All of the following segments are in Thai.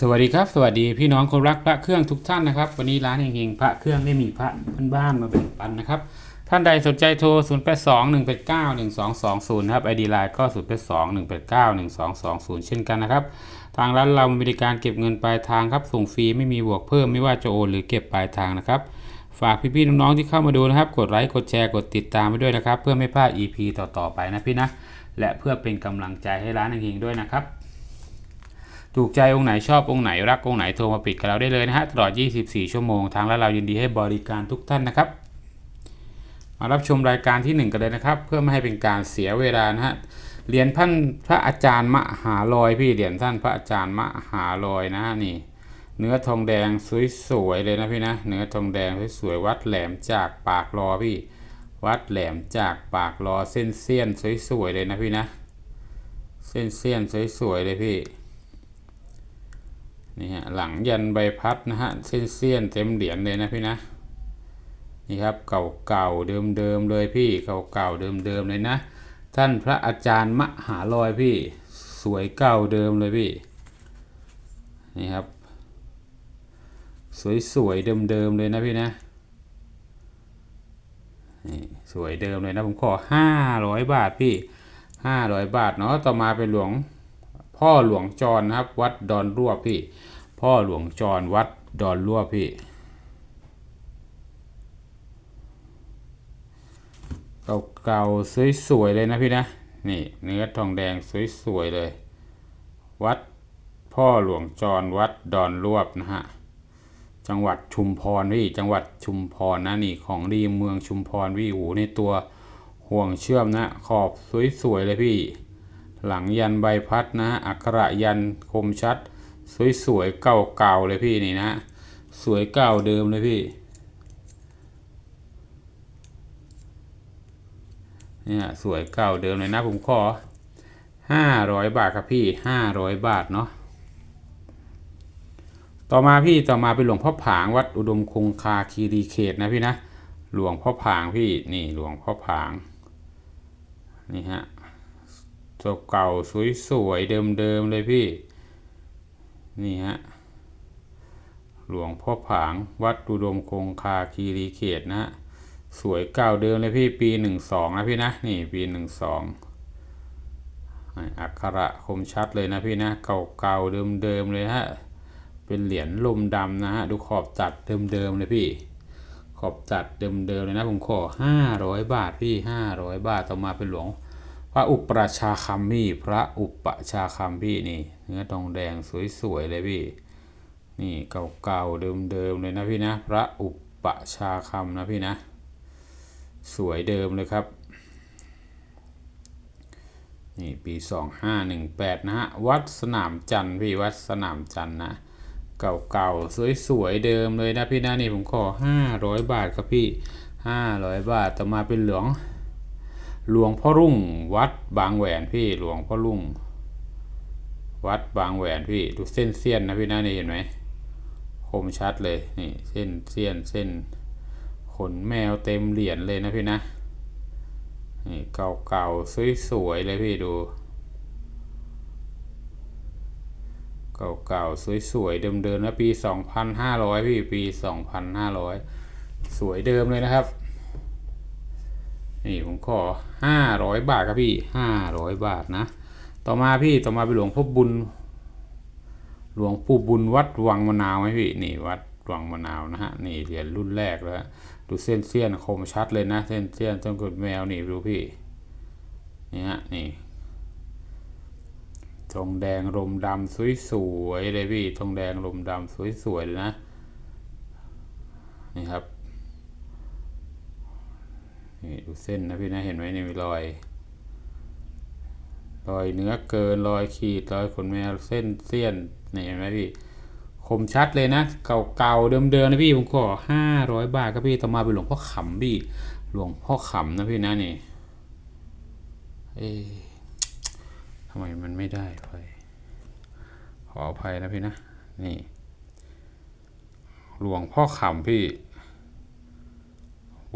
สวัสดีครับสวัสดีพี่น้องคนรักพระเครื่องทุกท่านนะครับ วันนี้ร้านเฮงๆพระเครื่องได้มีพระบ้านๆมาแบ่งปันนะครับ ท่านใดสนใจโทร 0 8 2 1 8 9 1 2 2 0นะครับ ID ไลน์ก็ 0 8 2 1 8 9 1 2 2 0 เช่นกันนะครับ ทางร้านเรามีบริการเก็บเงินปลายทางครับ ส่งฟรีไม่มีบวกเพิ่มไม่ว่าจะโอนหรือเก็บปลายทางนะครับ ฝากพี่ๆน้องๆที่เข้ามาดูนะครับ กดไลค์กดแชร์กดติดตามไปด้วยนะครับ เพื่อไม่พลาด EP ต่อๆไปนะพี่นะและเพื่อเป็นกำลังใจให้ร้านเฮงๆด้วยนะครับ ถูกใจองค์ไหนชอบองค์ไหนรักองค์ไหนโทรมาปิดกับเราได้เลยนะฮะตลอด 24 ชั่วโมงทางร้าเรายินดีให้บริการทุกท่านนะครับ มารับชมรายการที่ 1 กันเลยนะครับ เพื่อไม่ให้เป็นการเสียเวลานะฮะเหรียญท่านพระอาจารย์มหาลอยพี่เหรียญท่านพระอาจารย์มหาลอยนะฮะนี่ เนื้อทองแดงสวยๆเลยนะพี่นะเนื้อทองแดงสวยๆวัดแหลมจากปากรอพี่ วัดแหลมจากปากรอเส้นเสี้ยนสวยๆเลยนะพี่นะ เส้นเสี้ยนสวยๆเลยพี่ นี่ฮะหลังยันใบพัดนะฮะเส้นเสี้ยนเต็มเหรียญเลยนะพี่นะนี่ครับเก่าเก่าเดิมเดิมเลยพี่เก่าเก่าเดิมเดิมเลยนะ ท่านพระอาจารย์มหาลอยพี่ สวยเก่าเดิมเลยพี่นี่ครับ สวยสวยเดิมเดิมเลยนะพี่นะนี่สวยเดิมเลยนะผมขอห้าร้อยบาทพี่ห้าร้อยบาทเนาะต่อมาเป็นหลวง พ่อหลวงจรนะครับ วัดดอนรั่วพี่ พ่อหลวงจรวัดดอนรั่วพี่เก่าๆสวยๆเลยนะพี่นะนี่เนื้อทองแดงสวยๆเลย วัดพ่อหลวงจรวัดดอนรวบนะฮะจังหวัดชุมพรพี่จังหวัดชุมพรนะนี่ของดีเมืองชุมพรพี่โอ้โหในตัวห่วงเชื่อมนะขอบสวยๆเลยพี่ หลังยันใบพัดนะอักขระยันคมชัด สวยๆเก่าๆเลยพี่นี่นะ สวยเก่าเดิมเลยพี่เนี่ยสวยเก่าเดิมเลยนะผมขอห้าร้อยบาทครับพี่ห้าร้อยบาทเนาะต่อมาพี่ต่อมาเป็นหลวงพ่อผางวัดอุดมคงคาคีรีเขตนะพี่นะหลวงพ่อผางพี่นี่หลวงพ่อผางนี่ฮะ เก่าสวยๆเดิมๆเลยพี่ นี่ฮะ หลวงพ่อผางวัดอุดมคงคาคีรีเขตนะฮะสวยเก่าเดิมเลยพี่ปีหนึ่งสองนะพี่นะ นี่ปีหนึ่งสองอักขระคมชัดเลยนะพี่นะ เก่าเก่าเดิมๆเลยฮะเป็นเหรียญลมดำนะฮะดูขอบจัดเดิมๆเลยพี่ ขอบจัดเดิมๆเลยนะผมขอห้าร้อยบาทพี่ห้าร้อยบาทต่อมาเป็นหลวง ระอุปราชาคัมพี่พระอุปชาคัมพี่นี่เนื้อทองแดงสวยๆเลยพี่ นี่เก่าๆเดิมๆเลยนะพี่นะ พระอุปชาคัมนะพี่นะ สวยเดิมเลยครับ นี่ปี 2518 นะฮะ วัดสนามจันทร์พี่วัดสนามจันทร์นะ เก่าๆสวยๆเดิมเลยนะพี่นะนี่ผมขอ 500 บาทครับพี่ 500 บาทต่อมาเป็นเหลวง หลวงพ่อรุ่ง วัดบางแหวนพี่หลวงพ่อรุ่ง วัดบางแหวนพี่ดูเส้นเสี้ยนนะพี่นะนี่เห็นไหมคมชัดเลยนี่เส้นเสี้ยนเส้น ขนแมวเต็มเหรียญเลยนะพี่นะนี่เก่าๆสวยๆเลยพี่ดู เก่าๆสวยๆเดิมๆนะปี 2,500 พี่ปี 2,500 สวยเดิมเลยนะครับ นี่ผมขอ500บาทครับพี่500บาทนะ ต่อมาพี่ต่อมาเป็นหลวงพ่อบุญ หลวงปู่บุญวัดวังมะนาวไหมพี่นี่วัดวังมะนาวนะฮะนี่เหรียญรุ่นแรกแล้วดูเส้นเสี้ยนคมชัดเลยนะเส้นเสี้ยนต้นกดแมวนี่ดูพี่นี่ฮะนี่ทองแดงลมดำสวยๆเลยพี่ทองแดงลมดำสวยๆเลยนะนี่ครับ นี่ดูเส้นนะพี่นะเห็นไหมนี่มีรอย รอยเนื้อเกินรอยขีดรอยขนแมวเส้นเสี้ยนนี่เห็นไหมพี่คมชัดเลยนะ เก่าๆเดิมๆนะพี่ผมขอห้าร้อยบาทครับพี่ต่อมาเป็นหลวงพ่อขำพี่หลวงพ่อขำนะพี่นะนี่เอ๊ะทำไมมันไม่ได้ไปขออภัยนะพี่นะ นี่ หลวงพ่อขำพี่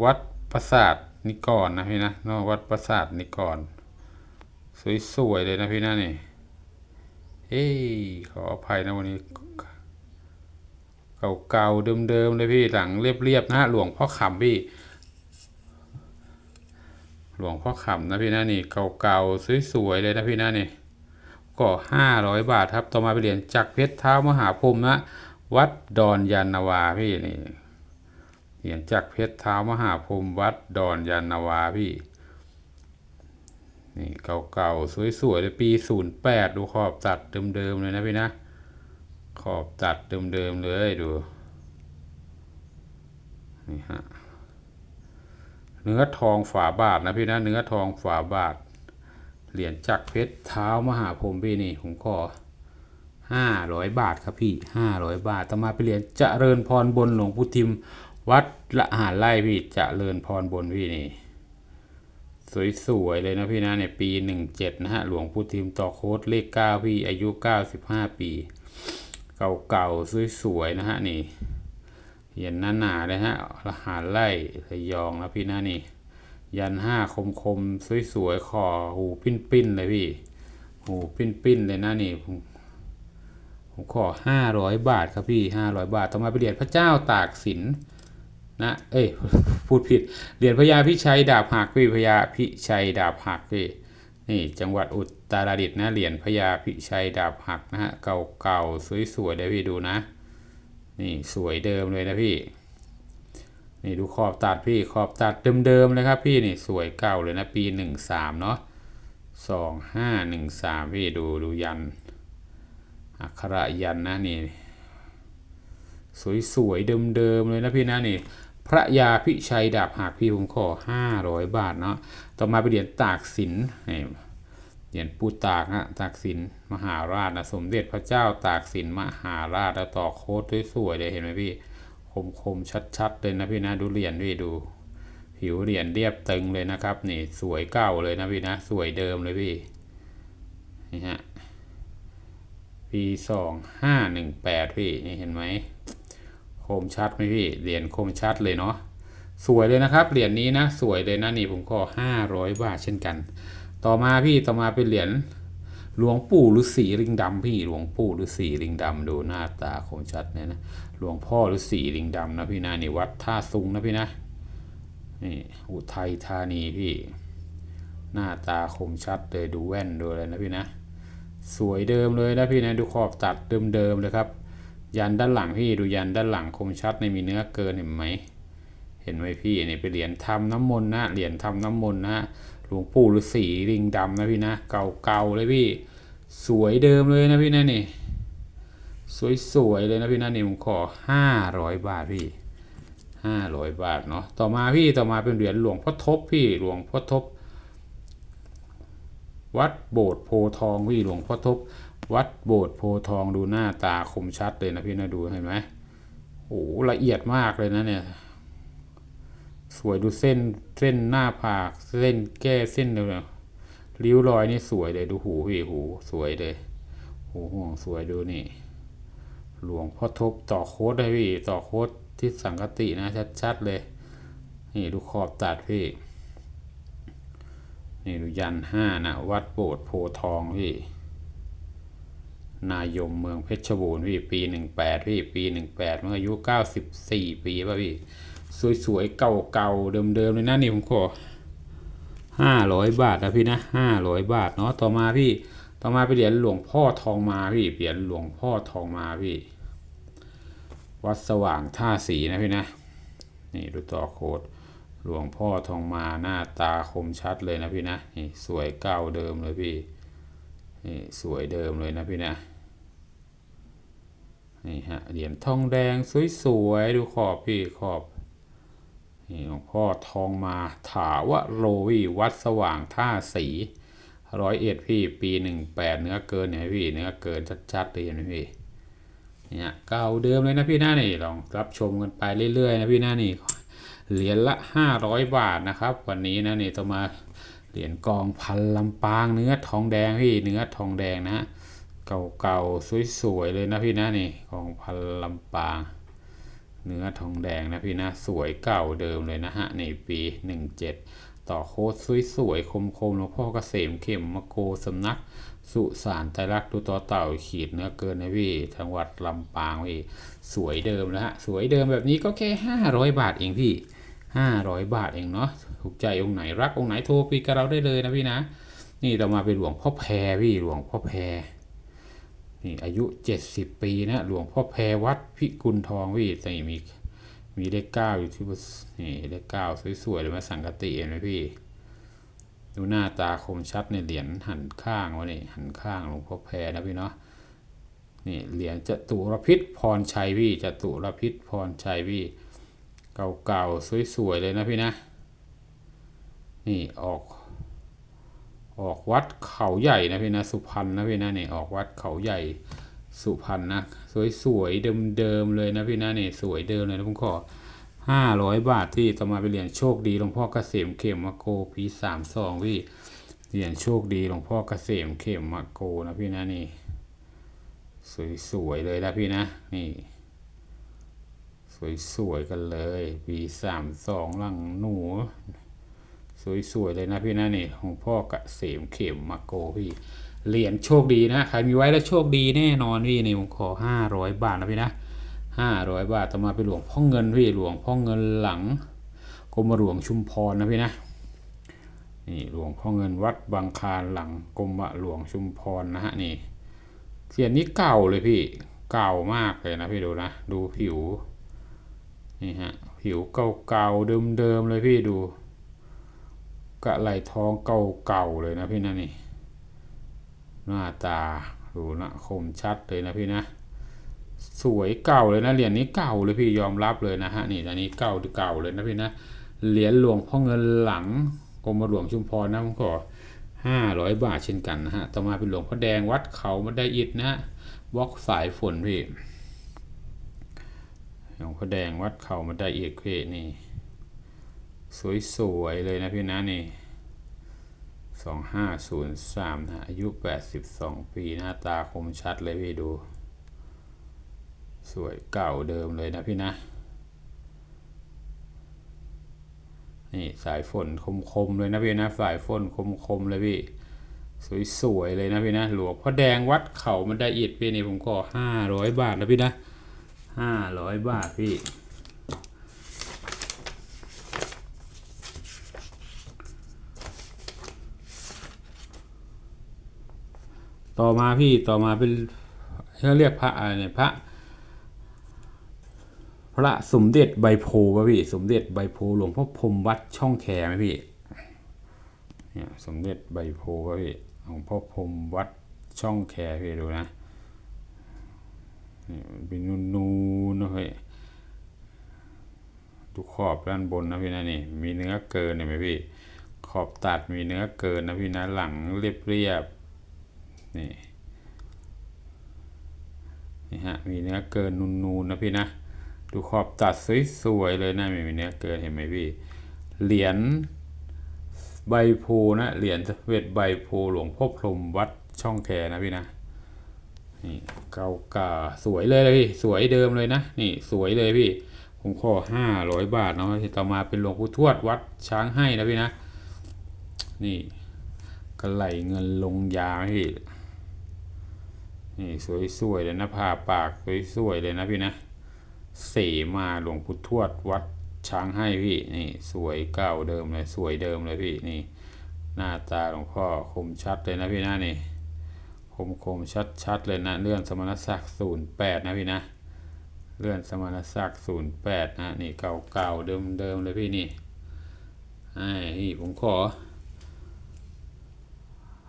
วัดปราสาท นิกรนะพี่นะนอะวัดปราสาทนิกร สวยๆเลยนะพี่นะนี่เฮ้ยขออภัยนะวันนี้ เก่าๆเดิมๆเลยพี่หลังเรียบๆนะหลวงพ่อขำพี่ หลวงพ่อขำนะพี่นะนี่เก่าๆสวยๆเลยนะพี่นะนี่ก็ห้าร้อยบาทครับ ต่อมาไปเหรียญจักเพชรเท้ามหาพรมนะวัดดอนยานนาวาพี่นี่ เหรียญจักเพชรเท้ามหาพรหมวัดดอนยานนาวาพี่นี่เก่าๆ สวยๆเลยปีศูนย์แปดดูขอบตัดเดิมๆเลยนะพี่นะ ขอบตัดเดิมๆเลยดู นี่ฮะ เนื้อทองฝาบาทนะพี่นะ เนื้อทองฝาบาท เหรียญจักรเพชรเท้ามหาพรมพี่นี่ผมขอห้าร้อยบาทครับพี่ห้าร้อยบาทต่อมาไปเหรียญเจริญพรบนหลวงพุทิม วัดละหารไร่พี่จเจริญพรบนพี่นี่ สวยๆเลยนะพี่นะในปีหนึ่งเจ็ดนะฮะ หลวงพุทิมต่อโค้ดเลขเก้าพี่อายุเก้าสิบห้าปี เก่าๆ สวยๆนะฮะนี่เหรียญหนาๆเลยฮะละหารไร่ระยองนะพี่นะนี่ ยันห้าคมคมๆสวยๆคอหูปิ้นปิ้นๆเลยพี่ หูปิ้นปิ้นๆเลยนะนี่ผมขอห้าร้อยบาทครับพี่ห้าร้อยบาท ต่อมาไปเหรียญพระเจ้าตากสิน นะเอ้ยพูดผิดเหรียญพญาพิชัยดาบหักพี่พญาพิชัยดาบหักพี่นี่จังหวัดอุตรดิตถ์นะเหรียญพญาพิชัยดาบหักนะฮะเก่าๆสวยๆเลยพี่ดูนะ นี่สวยเดิมเลยนะพี่นี่ดูขอบตัดพี่ขอบตัดเดิมๆเลยครับพี่นี่สวยเก่าเลยนะปีหนึ่งสามเนาะสองห้าหนึ่งสามพี่ดูดูยันอักขระยันนะนี่ สวยๆเดิมๆเลยนะพี่นะนี่ พระยาพิชัยดาบหักพี่ผมขอห้าร้อยบาทเนาะต่อมาไปเหรียญตากสินเหรียญปูตากนะตากสินมหาราชนะสมเด็จพระเจ้าตากสินมหาราชแล้วต่อโค้ดสวยๆเลยเห็นไหมพี่คมคมๆชัดๆเลยนะพี่นะดูเหรียญพี่ดูผิวเหรียญเรียบตึงเลยนะครับนี่สวยเก่าเลยนะพี่นะสวยเดิมเลยพี่นี่ฮะปีสองห้าหนึ่งแปดพี่นี่เห็นไหม มชัดไหมพี่เหรียญคมชัดเลยเนาะสวยเลยนะครับเหรียญนี้นะสวยเลยนะนี่ผมขอห้าร้อยบาทเช่นกัน ต่อมาพี่ต่อมาเป็นเหรียญหลวงปู่ฤาษีลิงดำพี่หลวงปู่ฤาษีลิงดำดูหน้าตาคมชัดเนี่ยนะหลวงพ่อฤาษีลิงดำนะพี่นะนี่วัดท่าซุงนะพี่นะนี่อุทัยธานีพี่ หน้าตาคมชัดเลยดูแว่นดูอะไรนะพี่นะ สวยเดิมเลยนะพี่นะดูขอบตัดเดิมๆเลยครับ ยันด้านหลังพี่ดูยันด้านหลังคมชัดในมีเนื้อเกินเห็นไหมเห็นไหมพี่นี่เป็นเหรียญทำน้ำมนต์นะเหรียญทำน้ำมนต์นะหลวงปู่ฤาษีลิงดำนะพี่นะเก่าๆเลยพี่ สวยเดิมเลยนะพี่นะนี่สวยๆเลยนะพี่นะนี่ผมขอห้าร้อยบาทพี่ห้าร้อยบาทเนาะต่อมาพี่ต่อมาเป็นเหรียญหลวงพ่อทบพี่หลวงพ่อทบ วัดโบสถ์โพทองพี่หลวงพ่อทบ วัดโบสถ์โพทองดูหน้าตาคมชัดเลยนะพี่นะดูเห็นไหมโอ้โหละเอียดมากเลยนะเนี่ยสวยดูเส้นเส้นหน้าผาก เส้นแก้เส้นเลยนะริ้วรอยนี่สวยเลยดูหูพี่หูสวยเลยหูห่วงสวยดูนี่ หลวงพ่อทบต่อโค้ดได้พี่ต่อโค้ดที่สังกตินะชัดๆเลย นี่ดูขอบตัดพี่นี่ดูยันห้านะวัดโบสถ์โพทองพี่ นายมเมืองเพชรบูรณ์พี่ปีหนึ่งแปดพี่ปีหนึ่งแปดเมื่ออายุเก้าสิบสี่ปีป่ะพี่ สวยๆ เก่าๆ เดิมๆเลยนะนี่ผมขอห้าร้อยบาทนะพี่นะห้าร้อยบาทเนาะต่อมาพี่ต่อมาไปเหรียญหลวงพ่อทองมาพี่เหรียญหลวงพ่อทองมาพี่ วัดสว่างท่าสีนะพี่นะนี่ดูต่อโคดหลวงพ่อทองมาหน้าตาคมชัดเลยนะพี่นะนี่สวยเก่าเดิมเลยพี่นี่สวยเดิมเลยนะพี่นะ นี่ฮะเหรียญทองแดงสวยๆดูขอบพี่ขอบนี่หลวงพ่อทองมาถาวโรวีวัดสว่างท่าสีร้อยเอ็ดพี่ปีหนึ่งแปดเนื้อเกินเนี่ยพี่เนื้อเกินชัดๆเลยเห็นไหมพี่เนี่ยเก่าเดิมเลยนะพี่หน้านี่ลองรับชมกันไปเรื่อยๆนะพี่หน้านี่เหรียญละห้าร้อยบาทนะครับ วันนี้นะนี่ต้องมาเหรียญกองพันลำปางเนื้อทองแดงพี่เนื้อทองแดงนะ เก่าๆ สวยๆ เลยนะพี่นะนี่กองพันลำปาง เนื้อทองแดงนะพี่นะ สวยเก่าเดิมเลยนะฮะนี่ปี 17 ต่อต่อโค้ดสวยๆ คมๆหลวงพ่อเกษมเข็มมะโกสำนัก สุสานไตรลักษณ์ดูต่อเต่าขีดเนื้อเกินนะพี่จังหวัดลำปางพี่สวยเดิมแล้วฮะสวยเดิมแบบนี้ก็แค่ห้าร้อยบาทเองพี่ห้าร้อยบาทเองเนาะถูกใจองค์ไหนรักองค์ไหนโทรคุยกับเราได้เลยนะพี่นะ นี่ต่อมาเป็นหลวงพ่อแพรพี่หลวงพ่อแพร นี่อายุเจ็ดสิบปีนะหลวงพ่อแพรวัดพิกุลทองพี่แต่มีมีเลขเก้าอยู่ที่นนี่เลขเก้าสวยๆเลยมาสังกติเห็นไหมพี่ ดูหน้าตาคมชัดในเหรียญหันข้างวะนี่หันข้างหลวงพ่อแพรนะพี่เนาะนี่เหรียญจตุรพิษพรชัยพี่จตุรพิษพรชัยพี่เก่าๆสวยๆเลยนะพี่นะ นี่ออก ออกวัดเขาใหญ่นะพี่นะสุพรรณนะพี่นะเนี่ยออกวัดเขาใหญ่สุพรรณนะสวยๆเดิมๆเลยนะพี่นะเนี่ยสวยเดิมเลยนะผมขอห้าร้อยบาทที่ต่อมาไปเหรียญโชคดีหลวงพ่อเกษมเข็มมะโกปีสามสองพี่เหรียญโชคดีหลวงพ่อเกษมเข็มมะโกนะพี่นะนี่สวยๆเลยนะพี่นะนี่สวยๆกันเลยปีสามสองหลังหนู สวยๆเลยนะพี่นะนี่หลวงพ่อเกษมเข็มมะโกพี่เหรียญโชคดีนะใครมีไว้แล้วโชคดีแน่นอนพี่นี่ผมขอห้าร้อยบาทนะพี่นะห้าร้อยบาทต่อมาเป็นหลวงพ่อเงินพี่หลวงพ่อเงินหลังกรมหลวงชุมพรนะพี่นะนี่หลวงพ่อเงินวัดบางคานหลังกรมหลวงชุมพรนะฮะนี่เสียนนี้เก่าเลยพี่เก่ามากเลยนะพี่ดูนะดูผิวนี่ฮะผิวเก่าๆเดิมๆเลยพี่ดู กะไหลทองเก่าๆเลยนะพี่นะนี่ หน้าตาดูนะคมชัดเลยนะพี่นะ สวยเก่าเลยนะเหรียญนี้เก่าเลยพี่ยอมรับเลยนะฮะนี่อันนี้เก่าเก่าเลยนะพี่นะเหรียญหลวงพ่อเงินหลังกรมหลวงชุมพรนะผมขอห้าร้อยบาทเช่นกันนะฮะต่อมาเป็นหลวงพ่อแดงวัดเขามาได้อิดนะฮะบล็อกสายฝนพี่หลวงพ่อแดงวัดเขามาได้อิดพี่นี่ สวยๆเลยนะพี่นะนี่สองห้าศูนย์สามนะอายุแปดสิบสองปีหน้าตาคมชัดเลยพี่ดู สวยเก่าเดิมเลยนะพี่นะ นี่สายฝนคมๆเลยนะพี่นะ สายฝนคมๆเลยพี่ สวยๆเลยนะพี่นะ หลวงพ่อแดงวัดเขามันได้อิดพี่นี่ผมขอห้าร้อยบาทนะพี่นะห้าร้อยบาทพี่ ต่อมาพี่ต่อมาเป็นเขาเรียกพระอะไรเนี่ยพระ พระสมเด็จใบโพป่ะพี่ สมเด็จใบโพหลวงพ่อพรมวัดช่องแคไหมพี่เนี่ยสมเด็จใบโพป่ะพี่หลวงพ่อพรมวัดช่องแคพี่ดูนะนี่มันเป็นนูนๆนะพี่ดูขอบด้านบนนะพี่นะนี่มีเนื้อเกินเห็นไหมพี่ขอบตัดมีเนื้อเกินนะพี่นะหลังเรียบเรียบ นี่นี่ฮะมีเนื้อเกินนูนๆนะพี่นะดูขอบตัดสวยๆเลยนะมีเนื้อเกินเห็นไหมพี่เหรียญใบโพนะเหรียญเวทใบโพหลวงพ่อพรมวัดช่องแคนะพี่นะนี่เก่ากาสวยเลยเลยพี่สวยเดิมเลยนะนี่สวยเลยพี่ผมขอห้าร้อยบาทเนาะต่อมาเป็นหลวงปู่ทวดวัดช้างให้นะพี่นะนี่กระไหลเงินลงยาพี่ นี่สวยๆเลยนะผ่าปากสวยๆเลยนะพี่นะ เสมาหลวงพุททวดวัดช้างให้พี่นี่สวยเก่าเดิมเลยสวยเดิมเลยพี่นี่ หน้าตาหลวงพ่อคมชัดเลยนะพี่นะนี่คมคมชัดชัดเลยนะเลื่อนสมณศักดิ์ศูนย์แปดนะพี่นะ เลื่อนสมณศักดิ์ศูนย์แปดนะนี่เก่าเก่าเดิมเดิมเลยพี่นี่ไอ้ผมขอ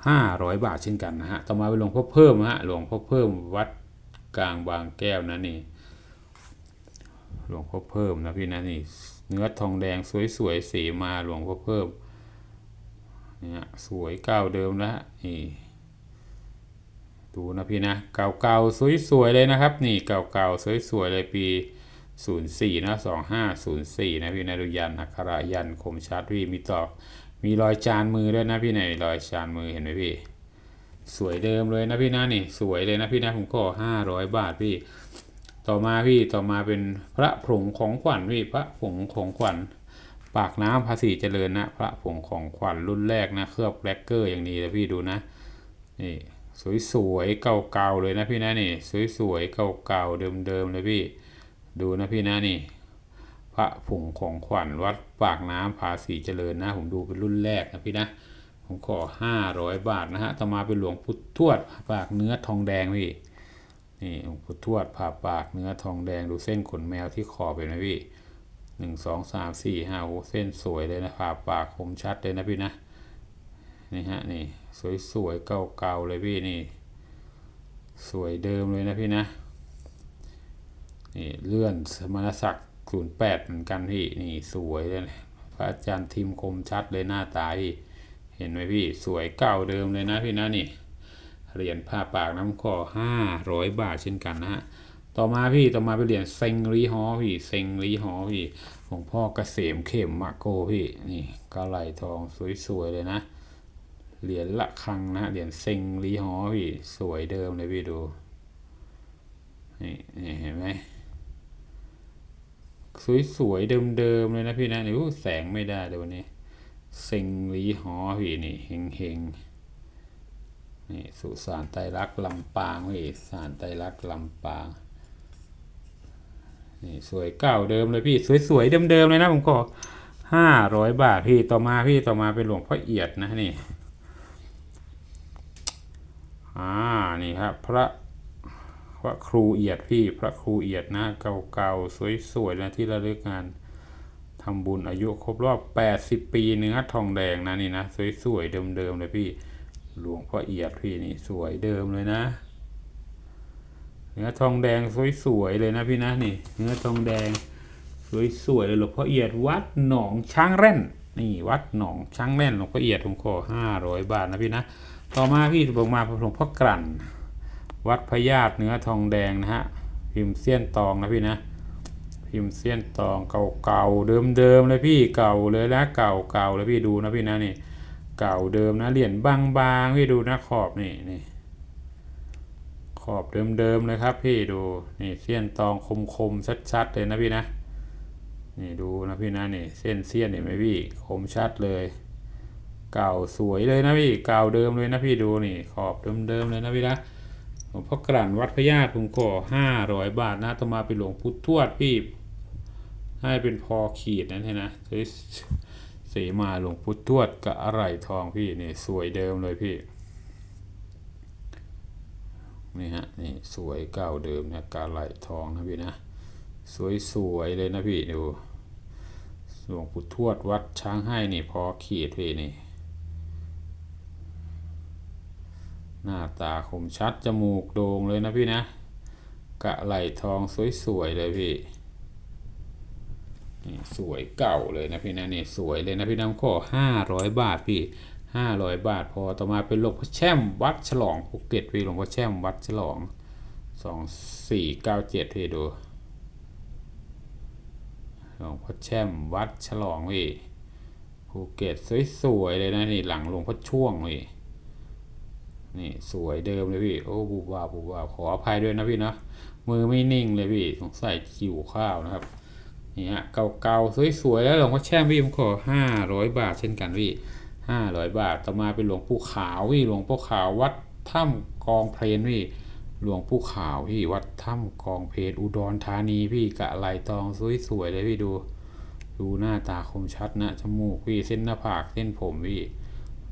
ห้าร้อยบาทเช่นกันนะฮะ ต่อมาเป็นหลวงพ่อเพิ่มฮะ หลวงพ่อเพิ่มวัดกลางบางแก้วนะนี่ หลวงพ่อเพิ่มนะพี่นะนี่ เนื้อทองแดงสวยๆสีมาหลวงพ่อเพิ่ม เนี่ยสวยเก่าเดิมนะนี่ดูนะพี่นะ เก่าๆสวยๆเลยนะครับ นี่เก่าๆสวยๆเลยปี 04นะ2504 นะพี่นะดูยันอักขระยันคมชัดพี่มีตอก มีรอยจานมือด้วยนะพี่ไหนรอยจานมือเห็นไหมพี่ สวยเดิมเลยนะพี่นะนี่สวยเลยนะพี่นะผมขอ500บาทพี่ ต่อมาพี่ต่อมาเป็นพระผงของขวัญพี่พระผงของขวัญปากน้ำภาษีเจริญนะพระผงของขวัญรุ่นแรกนะเคลือบแบล็กเกอร์อย่างนี้เลยพี่ดูนะนี่สวยๆเก่าๆเลยนะพี่นะนี่ สวยๆเก่าๆเดิมๆเลยพี่ ดูนะพี่นะนี่ พระผงของขวัญวัดปากน้ำภาษีเจริญนะ ผมดูเป็นรุ่นแรกนะพี่นะ ผมขอห้าร้อยบาทนะฮะต่อมาเป็นหลวงพุทธทวดปากเนื้อทองแดงพี่นี่หลวงพุทธทวดผ่าปากเนื้อทองแดงดูเส้นขนแมวที่คอเป็นไหมพี่หนึ่งสองสามสี่ห้าโอ้เส้นสวยเลยนะผ่าปากคมชัดเลยนะพี่นะนี่ฮะนี่สวยๆเก่าๆเลยพี่นี่ สวยเดิมเลยนะพี่นะนี่เลื่อนสมณศักดิ์ ศูนย์แปดเหมือนกันพี่นี่สวยเลยพระอาจารย์ทิมคมชัดเลยหน้าตาพี่เห็นไหมพี่สวยเก่าเดิมเลยนะพี่นะนี่เหรียญผ้าปากน้ำคอห้าร้อยบาทเช่นกันนะฮะต่อมาพี่ต่อมาเป็นเหรียญเซงรีฮอพี่เซงรีฮอพี่หลวงพ่อเกษมเข็มมะโกพี่นี่กระไหลทองสวยๆเลยนะเหรียญละคังนะเหรียญเซงรีฮอพี่สวยเดิมเลยพี่ดูนี่นี่เห็นไหม สวยๆ เดิมๆ เลยนะพี่นะนี่แสงไม่ได้เลยวันนี้เซงรีฮอพี่นี่เฮงๆนี่สุสานไตรลักษณ์ลำปางพี่สารไตรลักษณ์ลำปางนี่สวยเก่าเดิมเลยพี่สวยๆ เดิมๆ เลยนะผมก็ห้าร้อยบาทพี่ต่อมาพี่ต่อมาเป็นหลวงพ่อเอียดนะนี่อ่านี่ครับ พระ พระครูเอียดพี่พระครูเอียดนะเก่าๆสวยๆนะที่ระลึกงานทำบุญอายุครบรอบ 80 ปีเนื้อทองแดงนะนี่นะสวยๆเดิมๆเลยพี่หลวงพ่อเอียดพี่นี่สวยเดิมเลยนะ เนื้อทองแดงสวยๆเลยนะพี่นะนี่ เนื้อทองแดงสวยๆเลยหลวงพ่อเอียดวัดหนองช้างแร่นนี่วัดหนองช้างแร่นหลวงพ่อเอียดผมขอห้าร้อยบาทนะพี่นะต่อมาพี่ผมมาหลวงพ่อกลั่น วัดพญาตเนื้อทองแดงนะฮะ พิมพ์เสี้ยนตองนะพี่นะ พิมพ์เสี้ยนตองเก่าๆเดิมๆเลยพี่เก่าเลยนะเก่าๆเลยพี่ดูนะพี่นะนี่เก่าเดิมนะเหรียญบางๆพี่ดูนะขอบนี่นี่ขอบเดิมๆเลยครับพี่ดูนี่เสี้ยนตองคมๆชัดๆเลยนะพี่นะนี่ดูนะพี่นะนี่เส้นเสี้ยนเห็นไหมพี่คมชัดเลย เก่าสวยเลยนะพี่เก่าเดิมเลยนะพี่ดูนี่ขอบเดิมๆเลยนะพี่นะ หลวงพ่อกลั่นวัดพญาติผมก่อห้าร้อยบาทนะต่อมาเป็นหลวงพุทธทวดพี่ให้เป็นพอขีดนั่นใช่นะสวยเสมาหลวงพุทธทวดกับอะไรทองพี่นี่สวยเดิมเลยพี่นี่ฮะนี่สวยเก่าเดิมนะกาไหลทองนะพี่นะสวยๆเลยนะพี่ดูหลวงปู่ทวดวัดช้างให้นี่พอขีดพี่นี่ หน้าตาคมชัด จมูกโด่งเลยนะพี่นะ กะไหลทองสวยๆเลยพี่นี่สวยเก่าเลยนะพี่นะนี่สวยเลยนะพี่น้ำข้อห้าร้อยบาทพี่ห้าร้อยบาทพอต่อมาเป็นหลวงพ่อแช่มวัดฉลองภูเก็ตพี่หลวงพ่อแช่มวัดฉลองสองสี่เก้าเจ็ดพี่ดูหลวงพ่อแช่มวัดฉลองพี่ภูเก็ตสวยๆเลยนะนี่หลังหลวงพ่อช่วงพี่ นี่สวยเดิมเลยพี่ โอ้บูบาบูบาขออภัยด้วยนะพี่นะมือไม่นิ่งเลยพี่สงสัยขิวข้าวนะครับนี่ฮะเก่าๆสวยๆแล้วหลวงพ่อแช่มพี่ผมขอห้าร้อยบาทเช่นกันพี่ห้าร้อยบาทต่อมาเป็นหลวงปู่ขาวพี่หลวงปู่ขาววัดถ้ำกองเพลนพี่หลวงปู่ขาวพี่วัดถ้ำกองเพชรอุดรธานีพี่กะไหลทองสวยๆเลยพี่ดู ดูหน้าตาคมชัดนะจมูกพี่เส้นหน้าผากเส้นผมพี่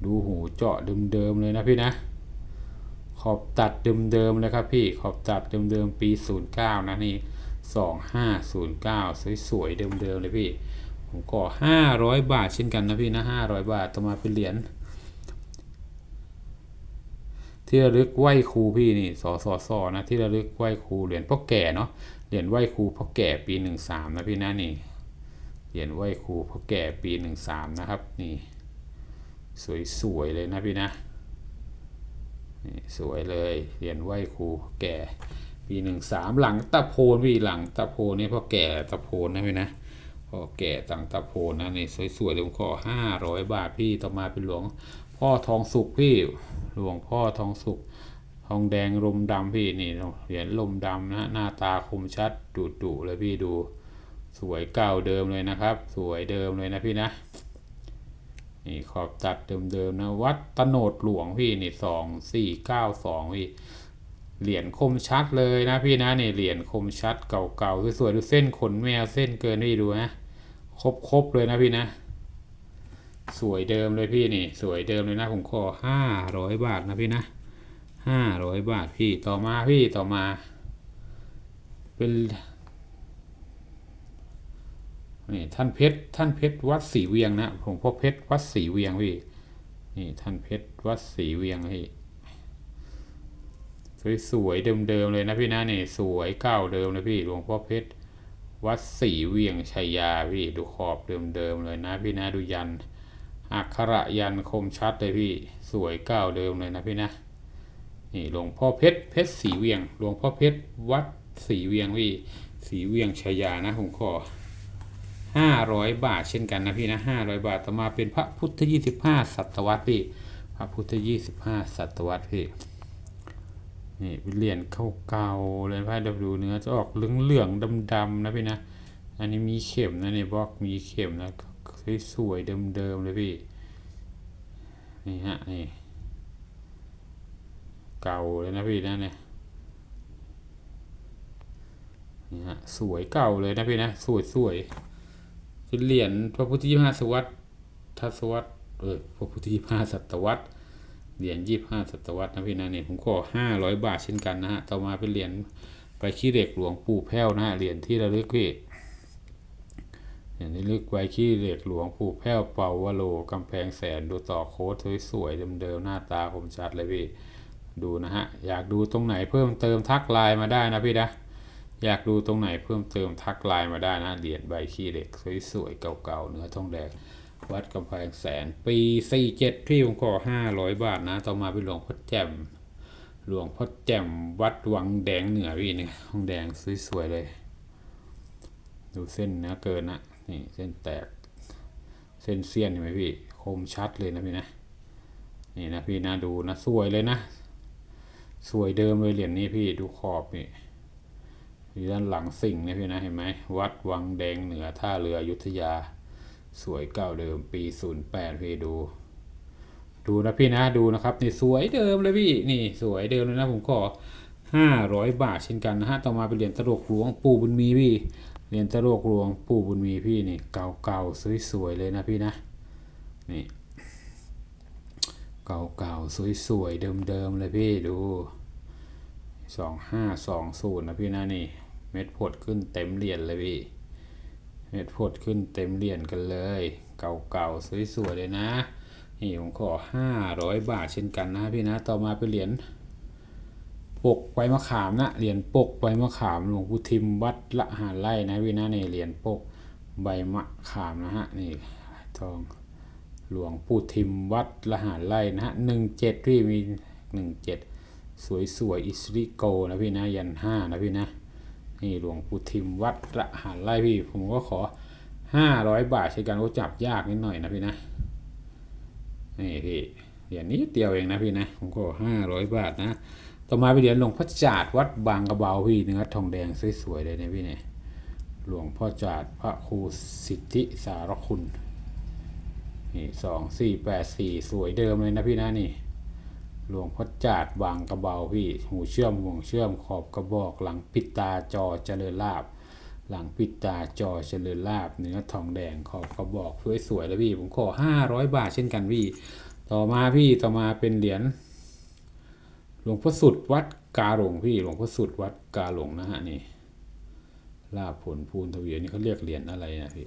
ดูหูเจาะเดิมๆเลยนะพี่นะ ขอบตัดเดิมๆเลยครับพี่ขอบตัดเดิมๆปี 09 นะนี่ 2509 สวยๆเดิมๆเลยพี่ ผมก็ 500 บาทเช่นกันนะพี่นะ500 บาทต่อมาเป็นเหรียญที่ระลึกไหว้ครูพี่นี่สสสนะที่ระลึกไหว้ครูเหรียญพ่อแก่เนาะเหรียญไหว้ครูพ่อแก่ปีหนึ่งสามนะพี่นะนี่เหรียญไหว้ครูพ่อแก่ปีหนึ่งสามนะครับนี่สวยๆเลยนะพี่นะ นี่สวยเลยเหรียญไหว้ครูแก่ปีหนึ่งสามหลังตะโพนพี่หลังตะโพนนี่พ่อแก่ตะโพนนะพี่นะพ่อแก่ตังตะโพนนะนี่สวยๆเลยผมขอห้าร้อยบาทพี่ต่อมาเป็นหลวงพ่อทองสุกพี่หลวงพ่อทองสุกทองแดงลมดำพี่นี่เหรียญลมดำนะหน้าตาคมชัดดุดุเลยพี่ดู สวยเก่าเดิมเลยนะครับ สวยเดิมเลยนะพี่นะ นี่ขอบตัดเดิมๆนะ วัดตโนดหลวงพี่นี่สองสี่เก้าสองพี่เหรียญคมชัดเลยนะพี่นะนี่เหรียญคมชัดเก่าๆสวยๆดูเส้นขนแมวเส้นเกินพี่ดูนะครบๆเลยนะพี่นะ สวยเดิมเลยพี่นี่ สวยเดิมเลยนะผมขอห้าร้อยบาทนะพี่นะห้าร้อยบาทพี่ต่อมาพี่ต่อมา เป็น นี่ท่านเพชรท่านเพชรวัดศรีเวียงนะผมพ่อเพชรวัดศรีเวียงพี่นี่ท่านเพชรวัดศรีเวียงพี่สวยๆเดิมๆเลยนะพี่นะนี่สวยเก่าเดิมเลยพี่หลวงพ่อเพชรวัดศรีเวียงชัยยาพี่ดูขอบเดิมๆเลยนะพี่นะดูยันอักขระยันคมชัดเลยพี่สวยเก้าเดิมเลยนะพี่นะนี่หลวงพ่อเพชรเพชรสีเวียงหลวงพ่อเพชรวัดสีเวียงพี่สีเวียงชายานะผมขอ ห้าร้อยบาทเช่นกันนะพี่นะห้าร้อยบาทต่อมาเป็นพระพุทธยี่สิบห้าศตวรรษพี่พระพุทธยี่สิบห้าศตวรรษพี่นี่เป็นเหรียญเก่าๆเลยพระดูเนื้อจะออกเหลืองๆดำๆนะพี่นะอันนี้มีเข็มนะนี่บล็อกมีเข็มนะสวยๆเดิมๆเลยพี่นี่ฮะนี่เก่าเลยนะพี่นะเนี่ยนี่ฮะสวยเก่าเลยนะพี่นะสวยสวย เป็นเหรียญพระพุทธยี่ห้าศตวรรษทศวรรษเออพระพุทธยี่ห้าศตวรรษเหรียญยี่ห้าศตวรรษนะพี่นะเนี่ยผมขอห้าร้อยบาทเช่นกันนะฮะต่อมาเป็นเหรียญไปขี้เหล็กหลวงปู่แพ้วนะฮะเหรียญที่ระลึกพี่อย่างที่ลึกไว้ขี้เหล็กหลวงปู่แพ้วเป่าวโลกำแพงแสนดูต่อโค้ดสวยๆเดิมๆหน้าตาคมชัดเลยพี่ดูนะฮะอยากดูตรงไหนเพิ่มเติมทักไลน์มาได้นะพี่นะ อยากดูตรงไหนเพิ่มเติมทักไลน์มาได้นะเหรียญใบขี้เหล็กสวยๆ เก่าๆ เนื้อทองแดง วัดกำแพงแสน ปีสี่เจ็ดพี่ผมขอห้าร้อยบาทนะ ต่อมาเป็นหลวงพ่อแจ่มหลวงพ่อแจ่มวัดวังแดงเหนือพี่เนี่ยทองแดงสวยๆเลย ดูเส้นเนื้อเกินนะนี่เส้นแตก เส้นเสี้ยนเห็นไหมพี่คมชัดเลยนะพี่นะนี่นะพี่นะดูนะสวยเลยนะ สวยเดิมเลยเหรียญนี้พี่ดูขอบนี่ อยู่ด้านหลังสิ่งเนี่ยพี่นะเห็นไหมวัดวังแดงเหนือท่าเรืออยุธยา สวยเก่าเดิมปีศูนย์แปดพี่ดู ดูนะพี่นะดูนะครับนี่สวยเดิมเลยพี่นี่สวยเดิมเลยนะผมขอห้าร้อยบาทเช่นกันนะฮะต่อมาเป็นเหรียญตลกหลวงปู่บุญมีพี่เหรียญตลกหลวงปู่บุญมีพี่นี่เก่าๆสวยๆเลยนะพี่นะนี่เก่าๆสวยๆเดิมๆเลยพี่ดูสองห้าสองศูนย์นะพี่นะนี่ เม็ดผดขึ้นเต็มเหรียญเลยพี่เม็ดผดขึ้นเต็มเหรียญกันเลย เก่าๆสวยๆเลยนะนี่ผมขอห้าร้อยบาทเช่นกันนะพี่นะ ต่อมาเป็นเหรียญปกใบมะขามนะ เหรียญปกใบมะขามหลวงปู่ทิมวัดละหารไร่นะพี่นะนี่เหรียญปกใบมะขามนะฮะนี่ทองหลวงปู่ทิมวัดละหารไร่นะฮะหนึ่งเจ็ดพี่มีหนึ่งเจ็ดสวยสวยอิสริโกนะพี่นะยันห้านะพี่นะ นี่หลวงปู่ทิมวัดละหารไร่พี่ ผมก็ขอห้าร้อยบาทใช้กันก็จับยากนิดหน่อยนะพี่นะนี่พี่เหรียญนี้เดียวเองนะพี่นะผมก็ห้าร้อยบาทนะ ต่อมาไปเหรียญหลวงพ่อจาดวัดบางกระเบาพี่เนื้อทองแดงสวยๆเลยนี่ยพี่เนี่ยหลวงพ่อจาดพระครูสิทธิสารคุณนี่สองสี่แปดสี่สวยเดิมเลยนะพี่นะนี่ หลวงพ่อจาดบางกระเบาพี่ หูเชื่อมห่วงเชื่อมขอบกระบอก หลังปิดตาจอเจริญลาบ หลังปิดตาจอเจริญลาบ เนื้อทองแดงขอบกระบอกสวยๆเลยพี่ ผมขอห้าร้อยบาทเช่นกันพี่ ต่อมาพี่ต่อมาเป็นเหรียญหลวงพ่อสุดวัดกาหลงพี่หลวงพ่อสุดวัดกาหลงนะฮะนี่ลาภผลภูนทวีนี่เขาเรียกเหรียญอะไรนะพี่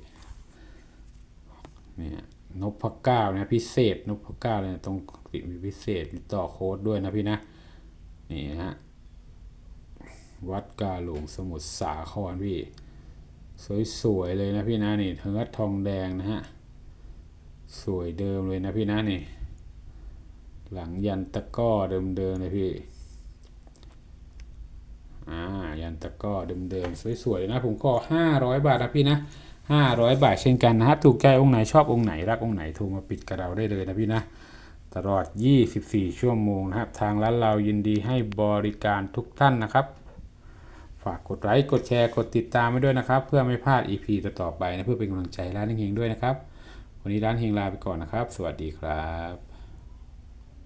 เนี่ย นพเก้านะพิเศษนพเก้าเลยนะตรงติมีพิเศษมีต่อโค้ดด้วยนะพี่นะนี่ฮะวัดกาหลวงสมุทรสาครพี่สวยๆเลยนะพี่นะนี่เนื้อทองแดงนะฮะสวยเดิมเลยนะพี่นะนี่ หลังยันตะก้อเดิมๆเลยพี่อ่ายันตะก้อเดิมๆสวยๆนะผมก็ห้าร้อยบาทนะพี่นะ ห้าร้อยบาทเช่นกันนะครับถูกใจองค์ไหนชอบองค์ไหนรักองค์ไหนโทรมาปิดกับเราได้เลยนะพี่นะ ตลอด 24 ชั่วโมงนะครับ ทางร้านเรายินดีให้บริการทุกท่านนะครับ ฝากกดไลค์กดแชร์กดติดตามไว้ด้วยนะครับ เพื่อไม่พลาด EP ต่อๆไปนะเพื่อเป็นกำลังใจร้านเฮงด้วยนะครับ วันนี้ร้านเฮงลาไปก่อนนะครับ สวัสดีครับ